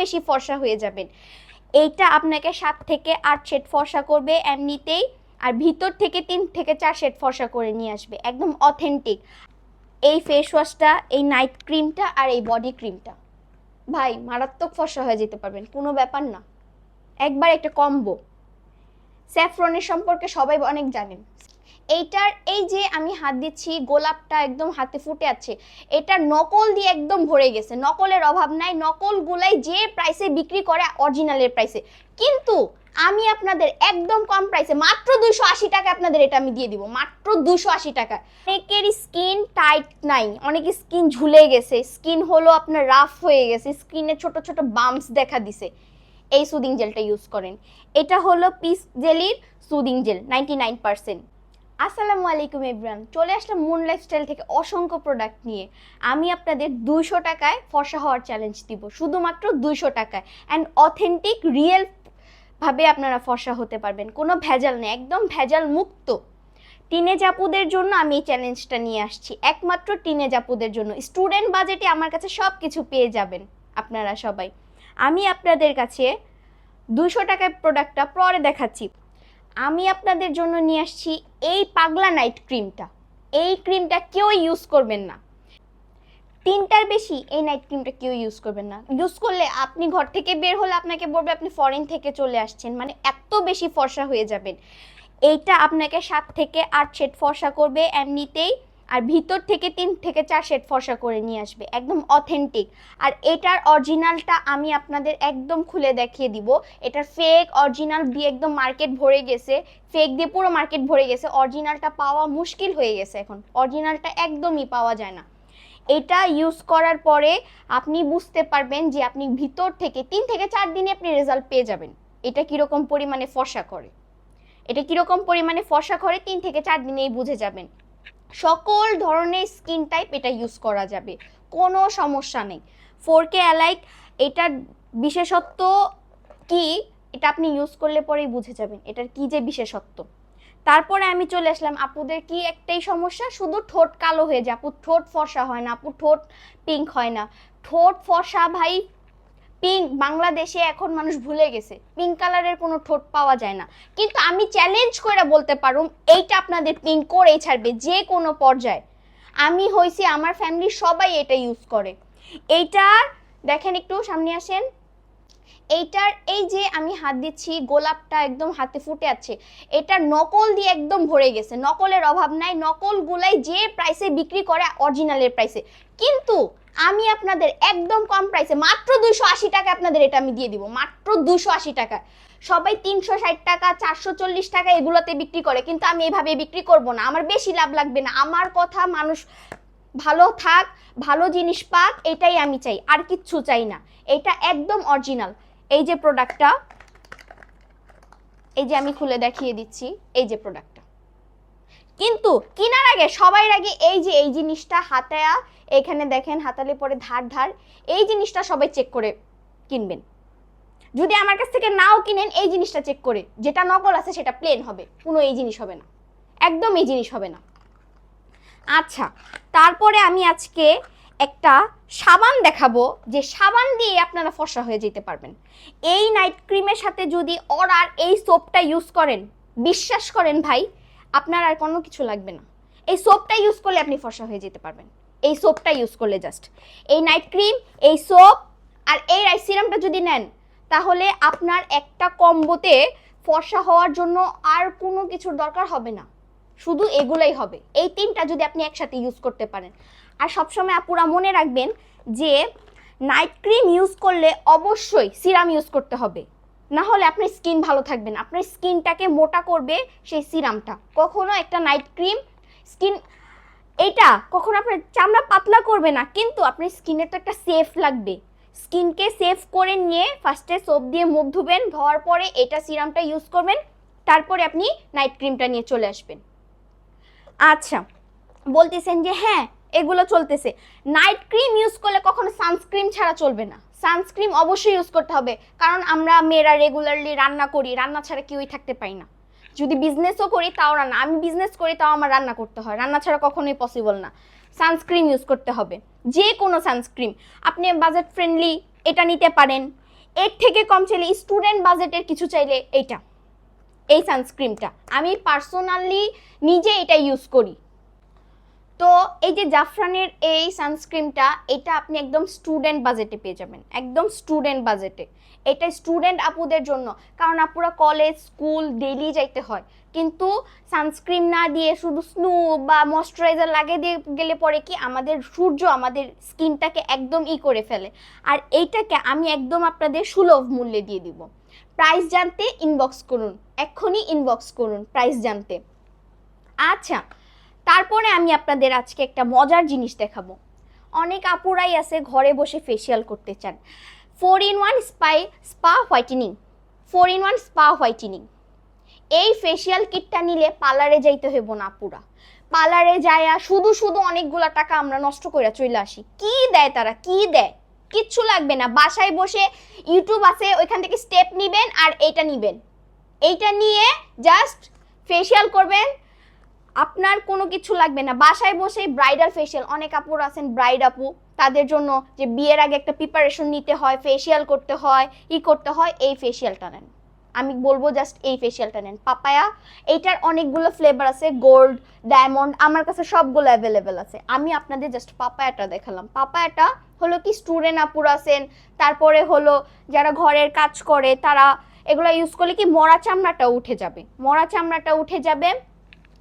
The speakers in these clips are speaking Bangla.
বেশি ফর্সা হয়ে যাবেন। এইটা আপনাকে সাত থেকে আট শেড ফর্সা করবে এমনিতেই, আর ভিতর থেকে তিন থেকে চার শেড ফর্সা করে নিয়ে আসবে, একদম অথেন্টিক এই ফেস ওয়াশটা এই নাইট ক্রিমটা আর এই বডি ক্রিমটা ভাই, মারাত্মক ফর্সা হয়ে যেতে পারবেন, কোনো ব্যাপার না। একবার একটা কম্বো স্যাফ্রনের সম্পর্কে সবাই অনেক জানেন। এইটার, এই যে আমি হাত দিচ্ছি, গোলাপটা একদম হাতে ফুটে আছে, এটা নকল দিয়ে একদম ভরে গেছে। নকলের অভাব নাই, নকলগুলাই যে প্রাইসে বিক্রি করে অরিজিনালের প্রাইসে কিন্তু আমি আপনাদের একদম কম প্রাইসে মাত্র দুইশো আশি টাকা আপনাদের এটা আমি দিয়ে দিব, মাত্র দুশো আশি টাকা। অনেকের স্কিন টাইট নাই অনেকের স্কিন ঝুলে গেছে স্কিন হলো আপনার রাফ হয়ে গেছে স্কিনে ছোট ছোট বাম্পস দেখা দিছে। এই সুদিং জেলটা ইউজ করেন। এটা হলো peace জেলির soothing gel ninety nine percent আসসালামু আলাইকুম ইব্রান চলে আসলাম মুন লাইফস্টাইল থেকে অসংখ্য প্রোডাক্ট নিয়ে। আমি আপনাদের দুইশো টাকায় ফর্সা হওয়ার চ্যালেঞ্জ দিব, শুধুমাত্র দুইশো টাকায়। অ্যান্ড অথেন্টিক রিয়েল ভাবে আপনারা ফর্সা হতে পারবেন, কোনো ভেজাল নেই, একদম ভেজাল মুক্ত। টিনেজ আপুদের জন্য আমি এই চ্যালেঞ্জটা নিয়ে আসছি, একমাত্র টিনেজ আপুদের জন্য। স্টুডেন্ট বাজেটে আমার কাছে সব কিছু পেয়ে যাবেন আপনারা সবাই। আমি আপনাদের কাছে দুশো টাকার প্রোডাক্টটা পরে দেখাচ্ছি। আমি আপনাদের জন্য নিয়ে আসছি এই পাগলা নাইট ক্রিমটা এই ক্রিমটা কেউ ইউজ করবেন না। তিনটার বেশি এই নাইট ক্রিমটা কেউ ইউজ করবেন না। ইউজ করলে আপনি ঘর থেকে বের হলে আপনাকে বলবে আপনি ফরেন থেকে চলে আসছেন। মানে এত বেশি ফর্সা হয়ে যাবেন। এইটা আপনাকে সাত থেকে আট শেড ফর্সা করবে। এমনিতেই আর ভিতর থেকে তিন থেকে চার শেড ফর্সা করে নিয়ে আসবে, একদম অথেন্টিক আর এটার অরিজিনালটা আমি আপনাদের একদম খুলে দেখিয়ে দিব। এটার ফেক অরিজিনাল দিয়ে একদম মার্কেট ভরে গেছে। ফেক দিয়ে পুরো মার্কেট ভরে গেছে। অরিজিনালটা পাওয়া মুশকিল হয়ে গেছে এখন। অরিজিনালটা একদমই পাওয়া যায় না। এটা ইউজ করার পরে আপনি বুঝতে পারবেন যে আপনি ভিতর থেকে তিন থেকে চার দিনে আপনি রেজাল্ট পেয়ে যাবেন। এটা কীরকম পরিমাণে ফর্সা করে? এটা কীরকম পরিমাণে ফর্সা করে তিন থেকে চার দিনেই বুঝে যাবেন। সকল ধরনের স্কিন টাইপ এটা ইউজ করা যাবে, কোনো সমস্যা নেই। ফোর কে অ্যালাইক এটার বিশেষত্ব কি, এটা আপনি ইউজ করলে পরেই বুঝে যাবেন, এটার কি যে বিশেষত্ব। তারপরে আমি চলে আসলাম, আপুদের কি একটাই সমস্যা? শুধু ঠোঁট কালো হয়ে যায়, আপু ঠোঁট ফর্সা হয় না, আপু ঠোঁট পিঙ্ক হয় না। ঠোঁট ফর্সা ভাই পিঙ্ক বাংলাদেশে এখন মানুষ ভুলে গেছে। পিঙ্ক কালারের কোনো ঠোঁট পাওয়া যায় না। কিন্তু আমি চ্যালেঞ্জ করে বলতে পারুম, এইটা আপনাদের পিঙ্ক করেই ছাড়বে যে কোনো পর্যায়ে। আমি হইছি, আমার ফ্যামিলি সবাই এটা ইউজ করে। এইটার দেখেন একটু সামনে আসেন। এইটার, এই যে আমি হাত দিচ্ছি, গোলাপটা একদম হাতে ফুটে আছে, এটা নকল দিয়ে একদম ভরে গেছে। নকলের অভাব নাই, নকলগুলাই যে প্রাইসে বিক্রি করে অরিজিনালের প্রাইসে কিন্তু আমি আপনাদের একদম কম প্রাইসে মাত্র দুইশো আশি টাকা আপনাদের এটা আমি দিয়ে দিব, মাত্র দুশো আশি টাকা। সবাই তিনশো ষাট টাকা, চারশো চল্লিশ টাকা এগুলোতে বিক্রি করে, কিন্তু আমি এইভাবে বিক্রি করব না। আমার বেশি লাভ লাগবে না। আমার কথা মানুষ ভালো থাক, ভালো জিনিস পাক, এটাই আমি চাই। আর কিচ্ছু চাই না। এটা একদম অরিজিনাল এই যে প্রোডাক্টটা এই যে আমি খুলে দেখিয়ে দিচ্ছি, এই যে প্রোডাক্টটা কিন্তু কেনার আগে সবাই আগে এই যে, এই জিনিসটা হাতায়া, এখানে দেখেন হাতালে পরে ধার ধার, এই জিনিসটা সবাই চেক করে কিনবেন। যদি আমার কাছ থেকে নাও কিনেন, এই জিনিসটা চেক করে। যেটা নকল আছে সেটা প্লেন হবে। কোনো এই জিনিস হবে না। একদম এই জিনিস হবে না। আচ্ছা তারপরে আমি আজকে একটা সাবান দেখাবো, যে সাবান দিয়ে আপনারা ফর্সা হয়ে যেতে পারবেন। এই নাইট ক্রিমের সাথে যদি অরার এই সোপটা ইউজ করেন, বিশ্বাস করেন ভাই আপনার আর কোনো কিছু লাগবে না। এই সোপটা ইউজ করলে আপনি ফর্সা হয়ে যেতে পারবেন। এই সোপটা ইউজ করলে জাস্ট এই নাইট ক্রিম এই সোপ আর এই রাইস সিরামটা যদি নেন, তাহলে আপনার একটা কম্বোতে ফর্সা হওয়ার জন্য আর কোনো কিছুর দরকার হবে না। শুধু এগুলাই হবে। এই তিনটা যদি আপনি একসাথে ইউজ করতে পারেন। আর সবসময় আপুরা মনে রাখবেন যে নাইট ক্রিম ইউজ করলে অবশ্যই সিরাম ইউজ করতে হবে। না হলে আপনার স্কিন ভালো থাকবে না। আপনার স্কিনটাকে মোটা করবে সেই সিরামটা। কখনো একটা নাইট ক্রিম স্কিন এটা কখনো আপনার চামড়া পাতলা করবে না, কিন্তু আপনার স্কিনের তো একটা সেফ লাগবে। স্কিনকে সেফ করে নিয়ে ফার্স্টে সোপ দিয়ে মুখ ধুবেন, ধোয়ার পরে এটা সিরামটা ইউজ করবেন, তারপরে আপনি নাইট ক্রিমটা নিয়ে চলে আসবেন। আচ্ছা বলতেছেন যে হ্যাঁ এগুলো চলতেছে। নাইট ক্রিম ইউজ করলে কখনো সানস্ক্রিন ছাড়া চলবে না। সানস্ক্রিন অবশ্যই ইউজ করতে হবে। কারণ আমরা মেয়েরা রেগুলারলি রান্না করি, রান্না ছাড়া কেউই থাকতে পারি না। যদি বিজনেসও করি, তাও রান্না। আমি বিজনেস করি, তাও আমার রান্না করতে হয়। রান্না ছাড়া কখনোই পসিবল না। সানস্ক্রিন ইউজ করতে হবে। যে কোনো সানস্ক্রিন আপনি বাজেট ফ্রেন্ডলি এটা নিতে পারেন। এর থেকে কম চাইলে স্টুডেন্ট বাজেটের কিছু চাইলে এইটা। এই সানস্ক্রিনটা আমি পার্সোনালি নিজে এটা ইউজ করি। তো এই যে জাফরানের এই সানস্ক্রিনটা এটা আপনি একদম স্টুডেন্ট বাজেটে পেয়ে যাবেন। একদম স্টুডেন্ট বাজেটে এটা স্টুডেন্ট আপুদের জন্য। কারণ আপুরা কলেজ স্কুল ডেইলি যাইতে হয়। কিন্তু সানস্ক্রিন না দিয়ে শুধু স্নো বা ময়শ্চারাইজার লাগিয়ে দিয়ে গেলে পরে কি আমাদের সূর্য আমাদের স্কিনটাকে একদম ই করে ফেলে। আর এইটাকে আমি একদম আপনাদের সুলভ মূল্যে দিয়ে দিব। প্রাইস জানতে ইনবক্স করুন। এক্ষুনি ইনবক্স করুন প্রাইস জানতে। আচ্ছা তারপরে আমি আপনাদের আজকে একটা মজার জিনিস দেখাবো। অনেক আপুরাই আছে ঘরে বসে ফেসিয়াল করতে চান। Four in one spa spa whitening four in one spa whitening এই ফেসিয়াল কিটটা নিলে পার্লারে যাইতে হইব না আপুরা। পার্লারে যায়া শুধু শুধু অনেকগুলা টাকা আমরা নষ্ট করে চলে আসি। কি দেয় তারা? কি দেয়? কিচ্ছু লাগবে না। বাসায় বসে ইউটিউব আছে, ওইখান থেকে স্টেপ নিবেন আর এইটা নিবেন। এইটা নিয়ে জাস্ট ফেসিয়াল করবেন আপনার কোনো কিছু লাগবে না। বাসায় বসে ব্রাইডাল ফেসিয়াল অনেক আপুর আছেন ব্রাইড আপু, তাদের জন্য যে বিয়ের আগে একটা প্রিপারেশন নিতে হয় ফেসিয়াল করতে হয়, ই করতে হয়, এই ফেসিয়ালটা নেন। আমি বলব জাস্ট এই ফেসিয়ালটা নেন। পাপায়া, এইটার অনেকগুলো ফ্লেভার আছে গোল্ড ডায়মন্ড আমার কাছে সবগুলো অ্যাভেলেবেল আছে। আমি আপনাদের জাস্ট পাপায়াটা দেখালাম। পাপায়াটা হলো কি স্টুডেন্ট আপুর আছেন, তারপরে হলো যারা ঘরের কাজ করে, তারা এগুলো ইউজ করলে কি মরা চামড়াটা উঠে যাবে। মরা চামড়াটা উঠে যাবে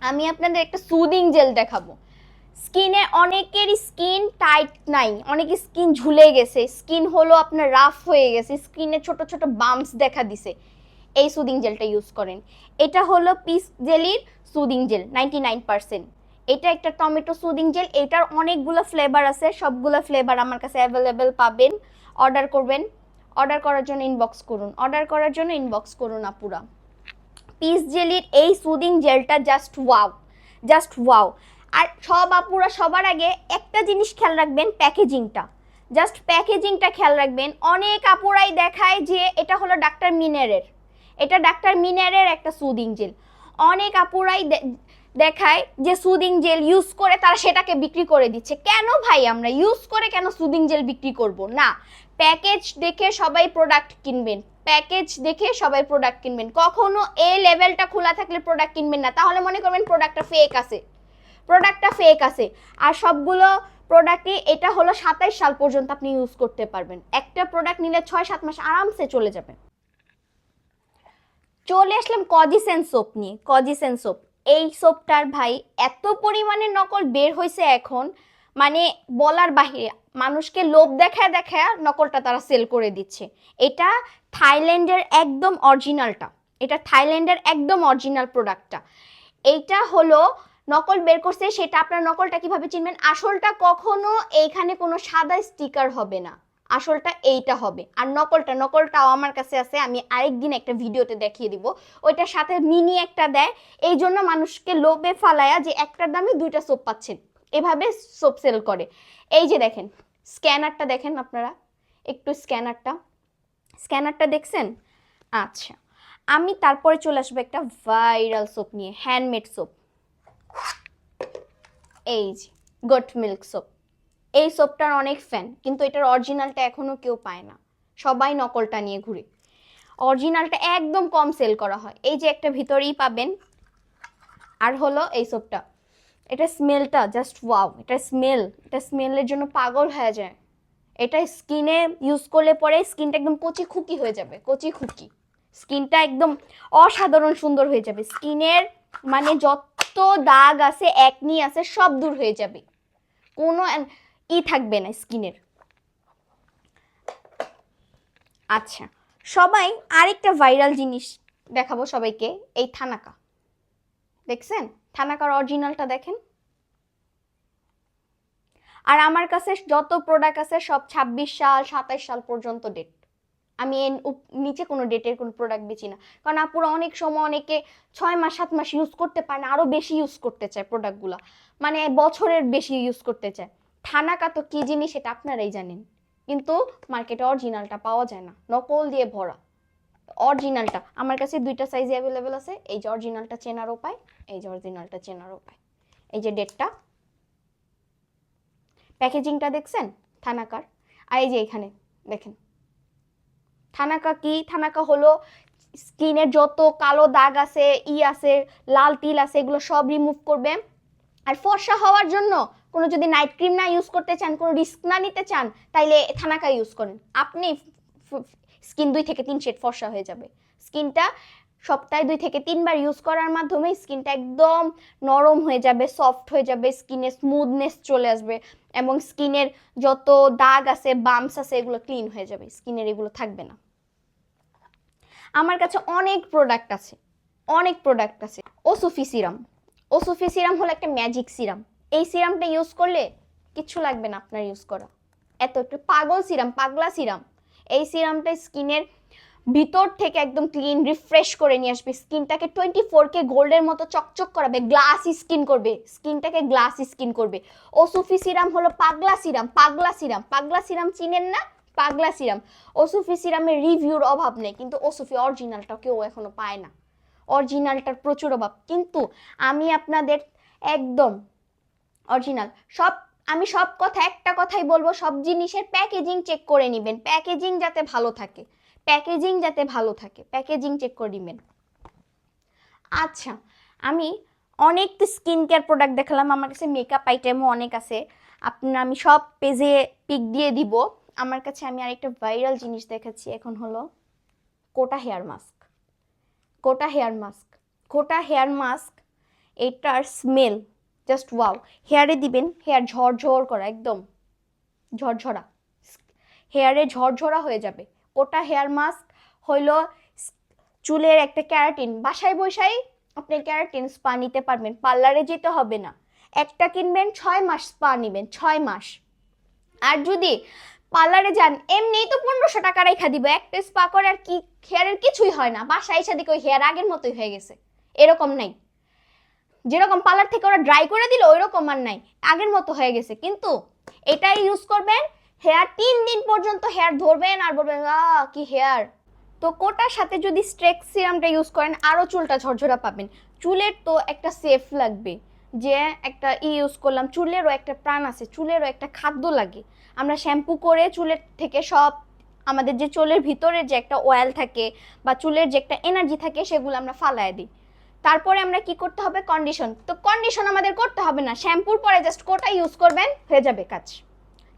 আমি আপনাদের একটা সুদিং জেল দেখাবো। স্কিনে অনেকেরই স্কিন টাইট নাই, অনেকের স্কিন ঝুলে গেছে স্কিন হলো আপনার রাফ হয়ে গেছে স্কিনে ছোট ছোট বাম্পস দেখা দিছে। এই সুদিং জেলটা ইউজ করেন। এটা হলো পিস জেলির সুদিং জেল নাইনটি নাইন এটা একটা টমেটো সুদিং জেল এটার অনেকগুলো ফ্লেভার আছে, সবগুলো ফ্লেভার আমার কাছে অ্যাভেলেবেল পাবেন। অর্ডার করবেন। অর্ডার করার জন্য ইনবক্স করুন। অর্ডার করার জন্য ইনবক্স করুন আপুরা। পিস জেলির এই সুদিং জেলটা জাস্ট ওয়াও জাস্ট ওয়াও আর সব আপুরা সবার আগে একটা জিনিস খেয়াল রাখবেন প্যাকেজিংটা জাস্ট প্যাকেজিংটা খেয়াল রাখবেন। অনেক আপুরাই দেখায় যে এটা হলো ডাক্তার মিনারের। এটা ডাক্তার মিনারের একটা সুদিং জেল অনেক আপুরাই দেখায় যে সুদিং জেল ইউজ করে তারা সেটাকে বিক্রি করে দিচ্ছে। কেন ভাই আমরা ইউজ করে কেন সুদিং জেল বিক্রি করব? না প্যাকেজ দেখে সবাই প্রোডাক্ট কিনবেন। প্যাকেজ দেখে সবাই প্রোডাক্ট কিনবেন। কখনো এই লেভেলটা খোলা থাকলে প্রোডাক্ট কিনবেন না। তাহলে মনে করবেন প্রোডাক্টটা ফেক আছে। প্রোডাক্টটা ফেক আছে। আর সবগুলো প্রোডাক্টই এটা হলো সাতাইশ সাল পর্যন্ত আপনি ইউজ করতে পারবেন। একটা প্রোডাক্ট নিলে ছয়, সাত মাস আরামসে চলে যাবে। চলে আসলাম কজিসেন সোপ নিয়ে। কজিসেন সোপ এই সোপটার ভাই এত পরিমাণে নকল বের হয়েছে এখন মানে বলার বাহিরে মানুষকে লোভ দেখায় দেখায় নকলটা তারা সেল করে দিচ্ছে। এটা থাইল্যান্ডের একদম অরিজিনালটা এটা থাইল্যান্ডের একদম অরিজিনাল প্রোডাক্টটা এইটা হলো নকল বের করছে, সেটা আপনার নকলটা কীভাবে চিনবেন? আসলটা কখনো এইখানে কোনো সাদা স্টিকার হবে না। আসলটা এইটা হবে। আর নকলটা, নকলটাও আমার কাছে আছে, আমি আরেকদিন একটা ভিডিওতে দেখিয়ে দিব। ওইটার সাথে মিনি একটা দেয়। এই জন্য মানুষকে লোভে ফালায়া যে একটার দামে দুইটা সোপ পাচ্ছেন। এভাবে সোপ সেল করে। এই যে দেখেন স্ক্যানারটা দেখেন আপনারা, একটু স্ক্যানারটা স্ক্যানারটা দেখছেন? আচ্ছা আমি তারপরে চলে আসব একটা ভাইরাল সোপ নিয়ে হ্যান্ডমেড সোপ এই যে গোট মিল্ক সোপ এই সোপটার অনেক ফ্যান কিন্তু এটার অরিজিনালটা এখনও কেউ পায় না। সবাই নকলটা নিয়ে ঘুরে। অরিজিনালটা একদম কম সেল করা হয়। এই যে একটা ভিতরেই পাবেন। আর হলো এই সোপটা এটা স্মেলটা জাস্ট ওয়াও এটা স্মেল এটা স্মেলের জন্য পাগল হয়ে যায়। এটা স্কিনে ইউজ করলে পরে স্কিনটা একদম কচি খুকি হয়ে যাবে, কচি খুকি। স্কিনটা একদম অসাধারণ সুন্দর হয়ে যাবে। স্কিনের মানে যত দাগ আছে একনি আছে, সব দূর হয়ে যাবে। কোনো ই থাকবে না স্কিনের। আচ্ছা সবাই আরেকটা ভাইরাল জিনিস দেখাবো সবাইকে, এই থানাকা। দেখছেন? থানাকার অরিজিনালটা দেখেন। আর আমার কাছে যত প্রোডাক্ট আছে সব ছাব্বিশ সাল, সাতাইশ সাল পর্যন্ত ডেট আমি এর নিচে কোনো ডেটের কোনো প্রোডাক্ট বেচি না। কারণ আপুরা অনেক সময় অনেকে ছয় মাস, সাত মাস ইউজ করতে পারে না আরও বেশি ইউজ করতে চায় প্রোডাক্টগুলো মানে বছরের বেশি ইউজ করতে চায়। থানাকা তো কী জিনিস সেটা আপনারাই জানেন। কিন্তু মার্কেটে অরিজিনালটা পাওয়া যায় না। নকল দিয়ে ভরা। অরিজিনালটা। আমার কাছে দুইটা সাইজে অ্যাভেলেবেল আছে। এই যে অরিজিনালটা চেনার উপায়, এই যে অরিজিনালটা চেনার উপায়। এই যে ডেটটা প্যাকেজিংটা দেখছেন? থানাকার। আর এই যে এখানে, দেখেন। থানাকা কি? থানাকা হলো স্কিনের যত কালো দাগ আছে, ই আছে, লাল তিল আছে, এগুলো সব রিমুভ করবে। আর ফর্সা হওয়ার জন্য কোনো যদি নাইট ক্রিম না ইউজ করতে চান, কোনো রিস্ক না নিতে চান, তাইলে থানাকা ইউজ করেন। আপনি স্কিন দুই থেকে তিন শেড ফর্সা হয়ে যাবে। স্কিনটা সপ্তাহে দুই থেকে তিনবার ইউজ করার মাধ্যমে স্কিনটা একদম নরম হয়ে যাবে সফট হয়ে যাবে স্কিনে স্মুথনেস চলে আসবে এবং স্কিনের যত দাগ আছে বাম্পস আছে, এগুলো ক্লিন হয়ে যাবে। স্কিনের এগুলো থাকবে না। আমার কাছে অনেক প্রোডাক্ট আছে, অনেক প্রোডাক্ট আছে। ওসুফি সিরাম ওসুফি সিরাম হলো একটা ম্যাজিক সিরাম এই সিরামটা ইউজ করলে কিচ্ছু লাগবে না আপনার ইউজ করা। এত একটু পাগল সিরাম পাগলা সিরাম এই সিরামটা স্কিনের ভিতর থেকে একদম ক্লিন রিফ্রেশ করে নিয়ে আসবে। স্কিনটাকে টোয়েন্টি ফোর কে গোল্ডের মতো চকচক করাবে গ্লাস স্কিন করবে। স্কিনটাকে গ্লাস স্কিন করবে। ওসুফি সিরাম হলো পাগলা সিরাম পাগলা সিরাম পাগলা সিরাম চিনেন না? পাগলা সিরাম ওসুফি সিরামের রিভিউর অভাব নেই, কিন্তু ওসুফি অরিজিনালটা কেউ এখনও পায় না। অরিজিনালটার প্রচুর অভাব। কিন্তু আমি আপনাদের একদম অরিজিনাল সব আমি সব কথা একটা কথাই বলব, সব জিনিসের প্যাকেজিং চেক করে নেবেন। প্যাকেজিং যাতে ভালো থাকে। প্যাকেজিং যাতে ভালো থাকে। প্যাকেজিং চেক করে নেবেন। আচ্ছা আমি অনেক স্কিন কেয়ার প্রোডাক্ট দেখালাম। আমার কাছে মেকআপ আইটেমও অনেক আছে। আপনার আমি সব পেজে পিক দিয়ে দিব। আমার কাছে আমি আরেকটা ভাইরাল জিনিস দেখাচ্ছি। এখন হলো কোটা হেয়ার মাস্ক কোটা হেয়ার মাস্ক কোটা হেয়ার মাস্ক এটার স্মেল জাস্ট ওয়াও হেয়ারে দিবেন হেয়ার ঝরঝর করা, একদম। ঝরঝরা। হেয়ারে ঝরঝরা হয়ে যাবে। কোটা হেয়ার মাস্ক হইল চুলের একটা ক্যারাটিন বাসায় বসাই আপনি ক্যারাটিন স্পা নিতে পারবেন। পার্লারে যেতে হবে না। একটা কিনবেন, ছয় মাস স্পা নেবেন, ছয় মাস। আর যদি পার্লারে যান, এমনিই তো পনেরোশো টাকা রেখা দিব। একটা স্পা করে আর কি হেয়ারের কিছুই হয় না। বাসায় এসে দেখে ওই হেয়ার আগের মতোই হয়ে গেছে। এরকম নাই। যেরকম পার্লার থেকে ওরা ড্রাই করে দিল ওই রকম আর নাই। আগের মতো হয়ে গেছে। কিন্তু এটাই ইউজ করবেন হেয়ার তিন দিন পর্যন্ত হেয়ার ধরবেন আর বলবেন আহ কি হেয়ার তো কোটার সাথে যদি স্ট্রেক সিরামটা ইউজ করেন আরও চুলটা ঝরঝরা পাবেন। চুলের তো একটা সেফ লাগবে, যে একটা ই ইউজ করলাম, চুলেরও একটা প্রাণ আছে, চুলেরও একটা খাদ্য লাগে। আমরা শ্যাম্পু করে চুলের থেকে সব, আমাদের যে চুলের ভিতরে যে একটা অয়েল থাকে বা চুলের যে একটা এনার্জি থাকে, সেগুলো আমরা ফালায় দিই। তারপরে আমরা কি করতে হবে? কন্ডিশন তো কন্ডিশন আমাদের করতে হবে না। শ্যাম্পুর পরে জাস্ট কোটা ইউজ করবেন, হয়ে যাবে কাজ।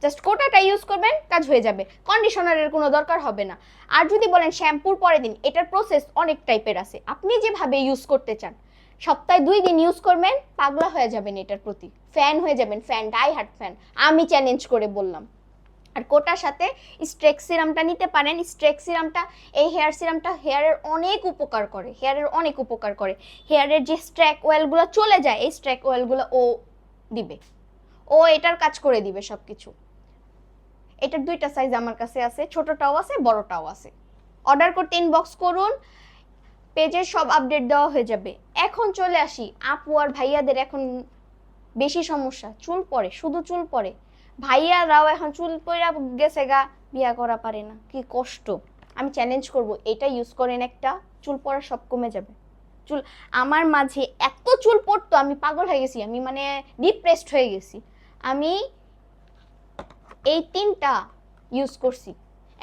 জাস্ট কোটাটা ইউজ করবেন, কাজ হয়ে যাবে। কন্ডিশনারের কোনো দরকার হবে না। আর যদি বলেন শ্যাম্পুর পরে দিন, এটার প্রসেস অনেক টাইপের আছে। আপনি যেভাবে ইউজ করতে চান, সপ্তাহে দুই দিন ইউজ করবেন, পাগলা হয়ে যাবেন এটার প্রতি। ফ্যান হয়ে যাবেন ফ্যান ডাই হার্ট ফ্যান আমি চ্যালেঞ্জ করে বললাম। আর কোটার সাথে স্ট্রেক সিরামটা নিতে পারেন। স্ট্রেক সিরামটা, এই হেয়ার সিরামটা হেয়ারের অনেক উপকার করে, হেয়ারের অনেক উপকার করে। হেয়ারের যে স্ট্র্যাক অয়েলগুলো চলে যায়, এই স্ট্র্যাক অয়েলগুলো ও দিবে। ও এটার কাজ করে দিবে সব কিছু এটার দুইটা সাইজ আমার কাছে আছে, ছোটটাও আছে, বড়টাও আছে। অর্ডার করতে ইনবক্স করুন পেজের সব আপডেট দেওয়া হয়ে যাবে। এখন চলে আসি, আপু আর ভাইয়াদের এখন বেশি সমস্যা, চুল পড়ে শুধু চুল পড়ে ভাইয়ারাও এখন চুল পড়া গেছে গা, বিয়া করা পারে না। কি কষ্ট। আমি চ্যালেঞ্জ করব, এটা ইউজ করেন একটা, চুল পড়া সব কমে যাবে। চুল, আমার মাঝে এত চুল পড়তো, আমি পাগল হয়ে গেছি, আমি মানে ডিপ্রেসড হয়ে গেছি। আমি এই তিনটা ইউজ করছি।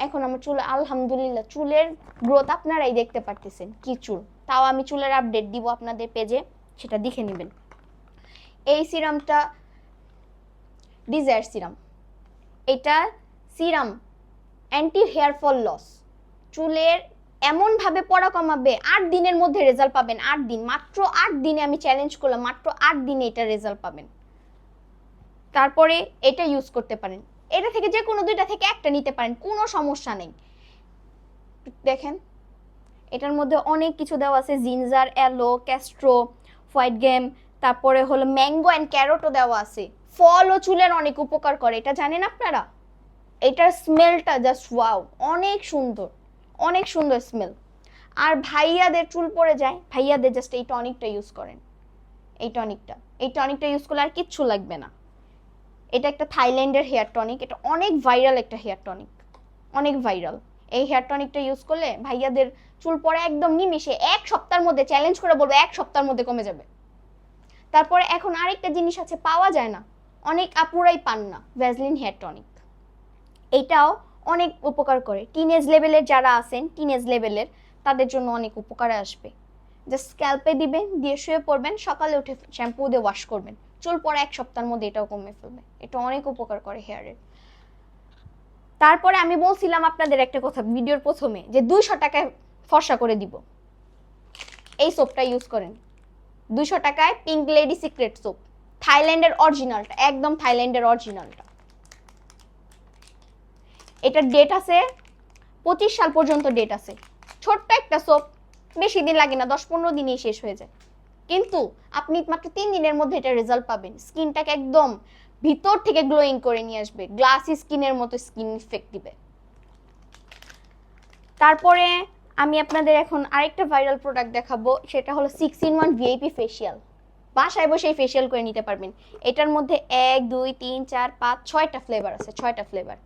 এখন আমার চুল, আলহামদুলিল্লাহ, চুলের গ্রোথ আপনারাই দেখতে পারতেছেন, কি চুল। তাও আমি চুলের আপডেট দিব আপনাদের পেজে সেটা দেখে নেবেন। এই সিরামটা ডিজায়ার সিরাম এটা serum anti hair fall loss চুলের এমনভাবে পড়া কমাবে, আট দিনের মধ্যে রেজাল্ট পাবেন, আট দিন। মাত্র আট দিনে আমি চ্যালেঞ্জ করলাম, মাত্র আট দিনে এটা রেজাল্ট পাবেন। তারপরে এটা ইউজ করতে পারেন। এটা থেকে যে কোনো দুইটা থেকে একটা নিতে পারেন, কোনো সমস্যা নেই। দেখেন, এটার মধ্যে অনেক কিছু দেওয়া আছে ginger aloe castor white game তারপরে হলো ম্যাঙ্গো অ্যান্ড ক্যারোটও দেওয়া আছে। ফল ও চুলের অনেক উপকার করে, এটা জানেন আপনারা? এটার স্মেলটা জাস্ট ওয়াও অনেক সুন্দর অনেক সুন্দর স্মেল আর ভাইয়াদের চুল পড়ে যায়, ভাইয়াদের জাস্ট এই টনিকটা ইউজ করেন, এই টনিকটা এই টনিকটা ইউজ করলে আর কিচ্ছু লাগবে না। এটা একটা থাইল্যান্ডের হেয়ার টনিক এটা অনেক ভাইরাল একটা হেয়ার টনিক অনেক ভাইরাল এই হেয়ার টনিকটা ইউজ করলে ভাইয়াদের চুল পড়ে একদম নিমিশে এক সপ্তাহের মধ্যে চ্যালেঞ্জ করে বলব, এক সপ্তাহের মধ্যে কমে যাবে। তারপরে এখন আরেকটা জিনিস আছে, পাওয়া যায় না। অনেক আপুরাই পান না ভ্যাজলিন হেয়ার টনিক এটাও অনেক উপকার করে। টিনেজ লেভেলের যারা আছেন টিনেজ লেভেলের তাদের জন্য অনেক উপকারে আসবে। জাস্ট স্ক্যাল্পে দিবেন, দিয়ে শুয়ে পড়বেন, সকালে উঠে শ্যাম্পু দিয়ে ওয়াশ করবেন। চুল পরে এক সপ্তাহের মধ্যে এটাও কমে ফেলবে। এটা অনেক উপকার করে হেয়ারের তারপরে আমি বলছিলাম আপনাদের একটা কথা ভিডিওর প্রথমে, যে দুইশো টাকায় ফর্সা করে দিব। এই সোপটা ইউজ করেন। দুশো টাকায় পিঙ্ক লেডি সিক্রেট সোপ থাইল্যান্ডের অরিজিনালটা, একদম থাইল্যান্ডের অরিজিনালটা। এটার ডেট আছে, পঁচিশ সাল পর্যন্ত ডেট আছে। ছোট্ট একটা সোপ বেশি দিন লাগে না, দশ পনেরো দিনেই শেষ হয়ে যায়। কিন্তু আপনি মাত্র তিন দিনের মধ্যে এটা রেজাল্ট পাবেন। স্কিনটাকে একদম ভিতর থেকে গ্লোয়িং করে নিয়ে আসবে। গ্লাসি স্কিনের মতো স্কিন ইফেক্ট দিবে। তারপরে আমি আপনাদের এখন আরেকটা ভাইরাল প্রোডাক্ট দেখাবো, সেটা হলো six in one VIP facial বাসায় বসেই ফেসিয়াল করে নিতে পারবেন। এটার মধ্যে এক, দুই, তিন, চার, পাঁচ, ছয়টা ফ্লেভার আছে, ছয়টা ফ্লেভার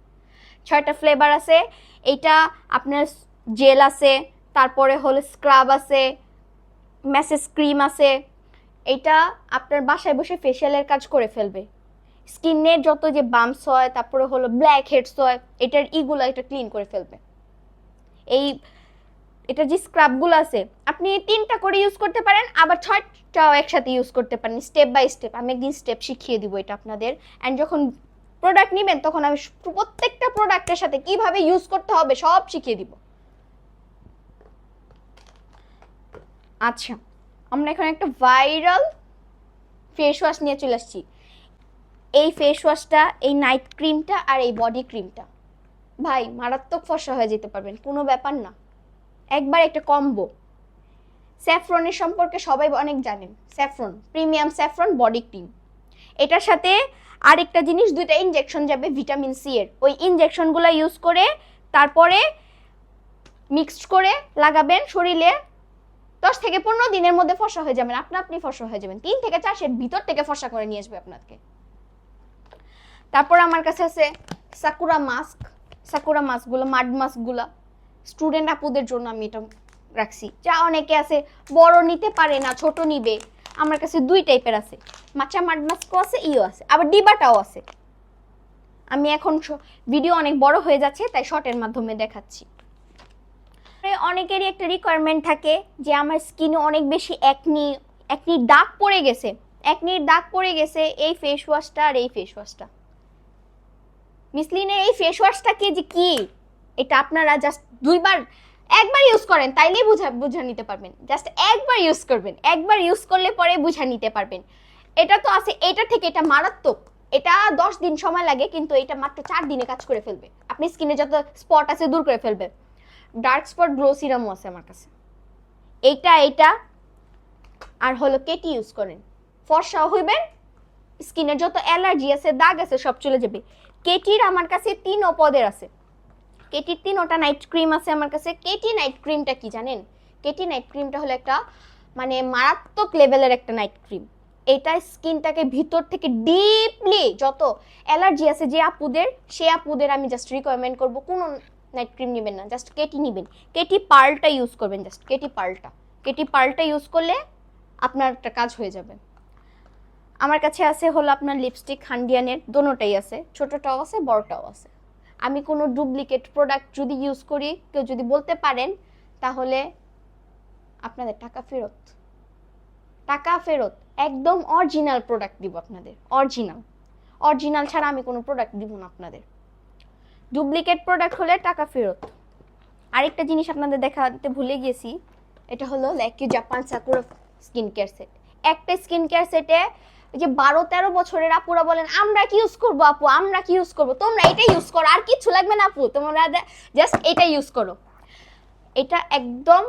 ছয়টা ফ্লেভার আছে, এটা আপনার জেল আছে, তারপরে হলো স্ক্রাব আছে ম্যাসেজ ক্রিম আছে, এটা আপনার বাসায় বসে ফেসিয়ালের কাজ করে ফেলবে। স্কিনের যত যে বাম্পস হয়, তারপরে হলো ব্ল্যাক হেডস হয়, এটার ইগুলো এটা ক্লিন করে ফেলবে। এই এটা যে স্ক্রাবগুলো আছে, আপনি তিনটা করে ইউজ করতে পারেন, আবার ছয়টাও একসাথে ইউজ করতে পারেন স্টেপ বাই স্টেপ আমি একদিন স্টেপ শিখিয়ে দিব এটা আপনাদের। অ্যান্ড যখন প্রোডাক্ট নেবেন, তখন আমি প্রত্যেকটা প্রোডাক্টের সাথে কীভাবে ইউজ করতে হবে, সব শিখিয়ে দিব। আচ্ছা আমরা এখন একটা ভাইরাল ফেস ওয়াশ নিয়ে চলে আসছি। এই ফেস ওয়াশটা এই নাইট ক্রিমটা আর এই বডি ক্রিমটা ভাই, মারাত্মক ফর্সা হয়ে যেতে পারবেন, কোনো ব্যাপার না। একবার একটা কম্বো স্যাফ্রনের সম্পর্কে সবাই অনেক জানেন saffron premium saffron body cream এটার সাথে আরেকটা জিনিস, দুইটা ইনজেকশন যাবে ভিটামিন সি এর। ওই ইনজেকশনগুলো ইউজ করে তারপরে মিক্সড করে লাগাবেন শরীরে। দশ থেকে পনেরো দিনের মধ্যে ফসা হয়ে যাবেন। আপনা আপনি ফসা হয়ে যাবেন। তিন থেকে চার সেট ভিতর থেকে ফসা করে নিয়ে আসবে আপনাকে। তারপর আমার কাছে আছে সাকুরা মাস্ক সাকুরা মাস্কগুলো মাড মাস্কগুলো স্টুডেন্ট আপুদের জন্য আমি এটা রাখছি। যা অনেকে আছে, বড় নিতে পারে না, ছোট নিবে। আমার কাছে দুই টাইপের আছে। মাচা মাড মাস্কও আছে, ইও আছে। আবার ডিবাটাও আছে। আমি এখন ভিডিও অনেক বড় হয়ে যাচ্ছে, তাই শর্টের মাধ্যমে দেখাচ্ছি। অনেকেরই একটা রিকোয়ারমেন্ট থাকে যে আমার স্কিনে অনেক বেশি একনি একনি দাগ পড়ে গেছে। একনির দাগ পড়ে গেছে, এই ফেস ওয়াশটা আর এই ফেস ওয়াশটা মিসলিনের এই ফেস ওয়াশটা কি যে কি? এটা আপনারা জাস্ট দুইবার, একবার ইউজ করেন, তাইলেই বুঝা বুঝা নিতে পারবেন। জাস্ট একবার ইউজ করবেন। একবার ইউজ করলে পরে বুঝা নিতে পারবেন। এটা তো আছে, এটা থেকে এটা মারাত্মক। এটা দশ দিন সময় লাগে, কিন্তু এটা মাত্র চার দিনে কাজ করে ফেলবে। আপনি স্কিনে যত স্পট আছে দূর করে ফেলবে। ডার্ক স্পট গ্লো সিরামও আছে আমার কাছে। এইটা এইটা আর হলো কেটি ইউজ করেন। ফর্সা হইবেন স্কিনের যত অ্যালার্জি আছে, দাগ আছে, সব চলে যাবে। কেটির আমার কাছে তিন পদের আছে। কেটির তিন ওটা নাইট ক্রিম আছে আমার কাছে। কেটি নাইট ক্রিমটা কি জানেন? কেটি নাইট ক্রিমটা হলো একটা মানে মারাত্মক লেভেলের একটা নাইট ক্রিম এটা স্কিনটাকে ভিতর থেকে ডিপলি যত অ্যালার্জি আছে যে আপুদের, সে আপুদের আমি জাস্ট রিকমেন্ড করব। কোনো নাইট ক্রিম নেবেন না জাস্ট কেটি নেবেন। কেটি পার্লটা ইউজ করবেন জাস্ট কেটি পার্লটা। কেটি পার্লটা ইউজ করলে আপনার একটা কাজ হয়ে যাবে। আমার কাছে আছে হলো আপনার লিপস্টিক হান্ডিয়ানের, দোনোটাই আছে। ছোটোটাও আছে, বড়টাও আছে। আমি কোনো ডুপ্লিকেট প্রোডাক্ট যদি ইউজ করি, কেউ যদি বলতে পারেন, তাহলে আপনাদের টাকা ফেরত। টাকা ফেরত। একদম অরিজিনাল প্রোডাক্ট দিব আপনাদের। অরিজিনাল অরিজিনাল ছাড়া আমি কোনো প্রোডাক্ট দিব না আপনাদের। ডুপ্লিকেট প্রোডাক্ট হলে টাকা ফেরত। আরেকটা জিনিস আপনাদের দেখাতে ভুলে গেছি, এটা হলো ল্যাকিউ Japan Sakura skin care set একটা স্কিন কেয়ার সেটে যে বারো তেরো বছরের আপুরা বলেন, আমরা কি ইউজ করব আপু? আমরা কি ইউজ করব? তোমরা এটা ইউজ করো, আর কিছু লাগবে না আপু? তোমরা জাস্ট এটা ইউজ করো। এটা একদম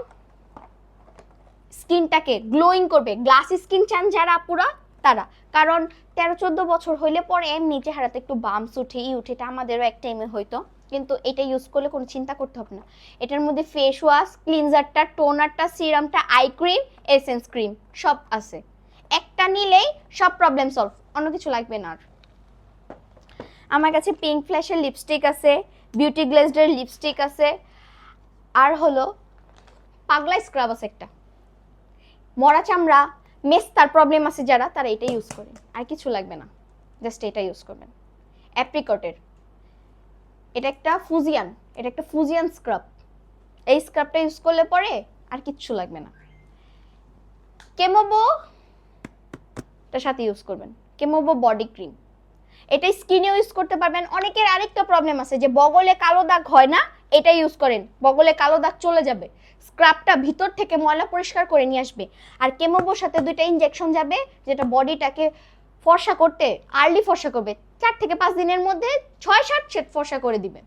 স্কিনটাকে গ্লোয়িং করবে। গ্লাসি স্কিন চান যারা আপুরা, তারা। কারণ তেরো চোদ্দ বছর হইলে পরে এমনি চেহারাতে একটু বামস উঠে, ই উঠে, এটা আমাদেরও এক টাইমে হয়তো কিন্তু এটা ইউজ করলে কোনো চিন্তা করতে হবে না। এটার মধ্যে ফেস ওয়াশ ক্লিনজারটা টোনারটা সিরামটা আই ক্রিম এসেন্স ক্রিম সব আছে। একটা নিলেই সব প্রবলেম সলভ অন্য কিছু লাগবে না আর। আমার কাছে পিঙ্ক ফ্ল্যাশের লিপস্টিক আছে বিউটি গ্লেজডের লিপস্টিক আছে, আর হলো পাগলা স্ক্রাব আছে একটা। মরা চামড়া মেস তার প্রবলেম আছে যারা, তারা এটা ইউজ করেন আর কিছু লাগবে না জাস্ট এটা ইউজ করবেন। অ্যাপ্রিকটের এটা একটা ফুজিয়ান এটা একটা ফুজিয়ান স্ক্রাব এই স্ক্রাবটা ইউজ করলে পরে আর কিচ্ছু লাগবে না। কেমোবো তার সাথে ইউজ করবেন। কেমোবো বডি ক্রিম এটা স্কিনেও ইউজ করতে পারবেন। অনেকের আরেকটা প্রবলেম আছে যে বগলে কালো দাগ হয় না এটা ইউজ করেন। বগলে কালো দাগ চলে যাবে। স্ক্রাবটা ভিতর থেকে ময়লা পরিষ্কার করে নিয়ে আসবে। আর কেমোবোর সাথে দুইটা ইনজেকশন যাবে, যেটা বডিটাকে ফর্সা করতে আর্লি ফর্সা করবে। চার থেকে পাঁচ দিনের মধ্যে ছয় সাত সেট ফর্সা করে দিবে।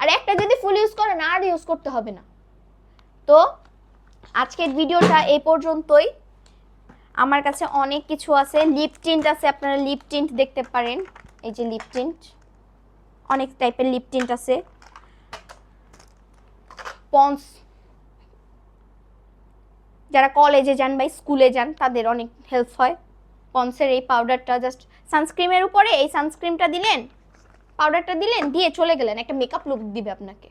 আর একটা যদি ফুল ইউজ করেন, আর ইউজ করতে হবে না। তো আজকের ভিডিওটা এই পর্যন্তই। আমার কাছে অনেক কিছু আছে। লিপ টিন্ট আছে, আপনারা লিপ টিন্ট দেখতে পারেন। এই যে লিপ টিন্ট অনেক টাইপের লিপ টিন্ট আছে। পন্স যারা কলেজে যান বা স্কুলে যান, তাদের অনেক হেল্প হয়। পন্সের এই পাউডারটা জাস্ট সানস্ক্রিমের উপরে এই সানস্ক্রিমটা দিলেন পাউডারটা দিলেন, দিয়ে চলে গেলেন। একটা মেকআপ লুক দিবে আপনাকে।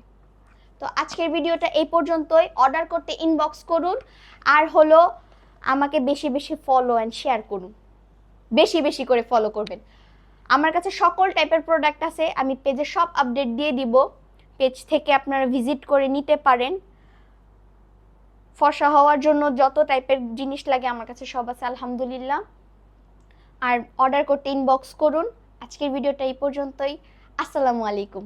তো আজকের ভিডিওটা এই পর্যন্তই। অর্ডার করতে ইনবক্স করুন। আর হলো আমাকে বেশি বেশি ফলো অ্যান্ড শেয়ার করুন। বেশি বেশি করে ফলো করবেন। আমার কাছে সকল টাইপের প্রোডাক্ট আছে, আমি পেজে সব আপডেট দিয়ে দিব। পেজ থেকে আপনারা ভিজিট করে নিতে পারেন। ফর্সা হওয়ার জন্য যত টাইপের জিনিস লাগে আমার কাছে সব আছে, আলহামদুলিল্লাহ। আর অর্ডার করতে ইনবক্স করুন। আজকের ভিডিওটা এই পর্যন্তই। আসসালামু আলাইকুম।